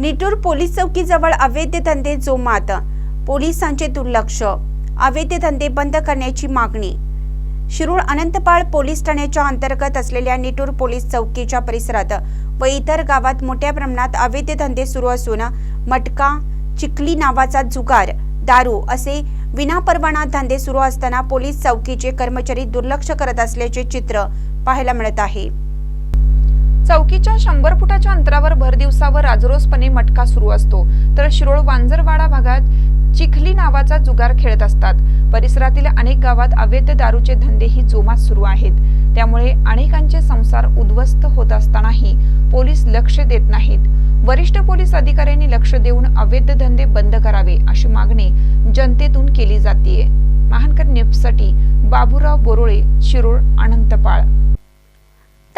Nitur police चौकीजवळ अवैध धंदे जोमात. पोलिसांचे दुर्लक्ष. अवैध धंदे बंद करण्याची मागणी. शिरूर अनंतपाळ पोलीस ठाण्याच्या अंतर्गत असलेल्या निटूर पोलीस चौकीच्या परिसरात व इतर गावात मोठ्या प्रमाणात अवैध धंदे सुरू असून मटका चिखली नावाचा जुगार दारू असे विनापरवाना धंदे सुरू असताना पोलीस चौकीचे कर्मचारी दुर्लक्ष करत असल्याचे चित्र पाहायला मिळत आहे. चौकीच्या शंभर फुटाच्या अंतरावर भर दिवसावर राजरोसपणे मटका सुरू असतो. तर शिरोळ वांजरवाडा भागात चिखली नावाचा जुगार खेळत असतात. परिसरातील अनेक गावात अवैध दारूचे धंदेही जोमात सुरू आहेत. त्यामुळे अनेकांचे संसार उद्ध्वस्त होत असतानाही पोलीस लक्ष देत नाहीत. वरिष्ठ पोलीस अधिकाऱ्यांनी लक्ष देऊन अवैध धंदे बंद करावे अशी मागणी जनतेतून केली जाते महानकर न्यूजसाठी बाबूराव बोरोळे शिरूळ अनंतपाळ.